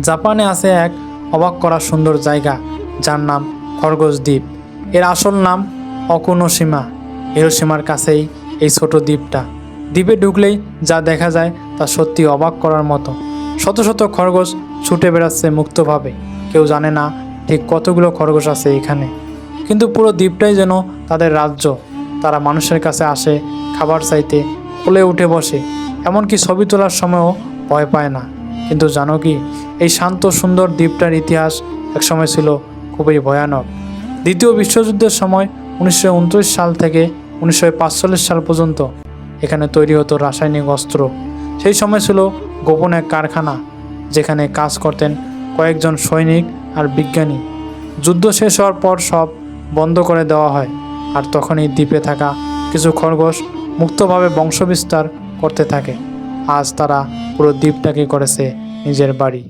জাপানে আছে এক অবাক করা সুন্দর জায়গা, যার নাম খরগোশ দ্বীপ। এর আসল নাম অকুনোসীমা। হিরোসীমার কাছেই এই ছোট দ্বীপটা। দ্বীপে ঢুকলেই যা দেখা যায় তা সত্যি অবাক করার মতো। শত শত খরগোশ ছুটে বেড়াচ্ছে মুক্তভাবে। কেউ জানে না ঠিক কতগুলো খরগোশ আছে এখানে। কিন্তু পুরো দ্বীপটাই যেন তাদের রাজ্য। তারা মানুষের কাছে আসে, খাবার চাইতে, কোলে উঠে বসে। এমনকি ছবি তোলার সময়ও ভয় পায় না। কিন্তু জানো কি, এই শান্ত, সুন্দর দ্বীপটার ইতিহাস একসময় ছিল খুবই ভয়ানক। দ্বিতীয় বিশ্বযুদ্ধের সময় উনিশশো উনত্রিশ সাল থেকে উনিশশো সাল পর্যন্ত এখানে তৈরি হতো রাসায়নিক অস্ত্র। সেই সময় ছিল গোপন এক কারখানা, যেখানে কাজ করতেন কয়েকজন সৈনিক আর বিজ্ঞানী। যুদ্ধ শেষ হওয়ার পর সব বন্ধ করে দেওয়া হয় আর তখনই দ্বীপে থাকা কিছু খরগোশ মুক্তভাবে বংশবিস্তার করতে থাকে। আজ তারা পুরো দ্বীপটাকে করেছে নিজের বাড়ি।